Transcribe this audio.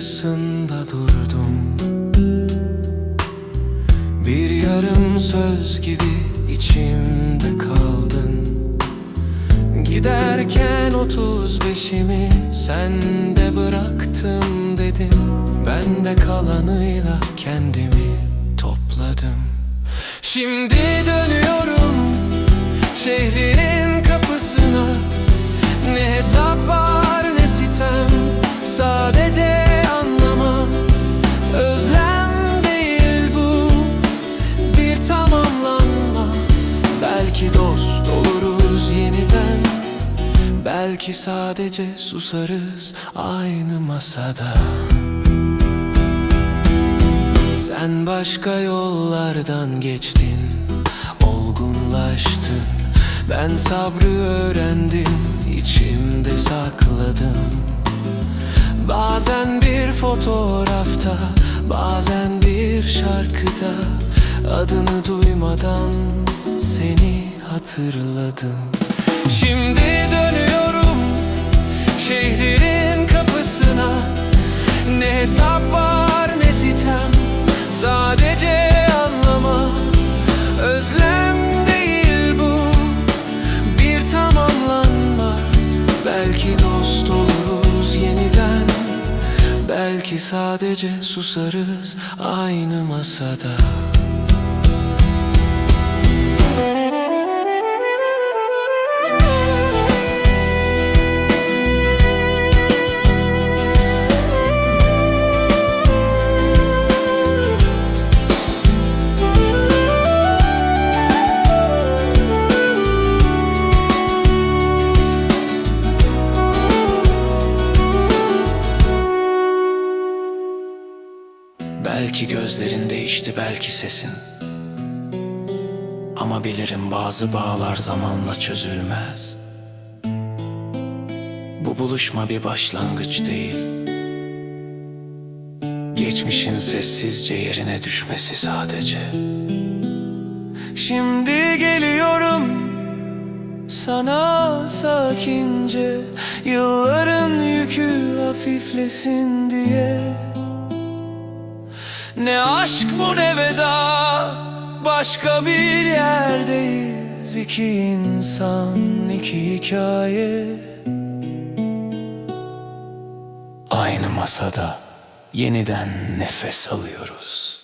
karşısında durdum. Bir yarım söz gibi içimde kaldın. Giderken otuz beşimi sende bıraktım dedim. Ben de kalanıyla kendimi topladım. Şimdi dönüyorum şehrine. Belki sadece susarız aynı masada. Sen başka yollardan geçtin Olgunlaştın. Ben sabrı öğrendim içimde sakladım. Bazen bir fotoğrafta Bazen bir şarkıda Adını duymadan seni hatırladım. Şimdi dönüyorum şehrin kapısına. Ne hesap var ne sitem. Sadece anlama. Özlem değil bu. Bir tamamlanma. Belki dost oluruz yeniden. Belki sadece susarız aynı masada Belki gözlerin değişti belki sesin. Ama bilirim bazı bağlar zamanla çözülmez. Bu buluşma bir başlangıç değil. Geçmişin sessizce yerine düşmesi sadece. Şimdi geliyorum sana sakince. Yılların yükü hafiflesin diye ne aşk bu ne veda Başka bir yerdeyiz. İki insan iki hikaye. Aynı masada yeniden nefes alıyoruz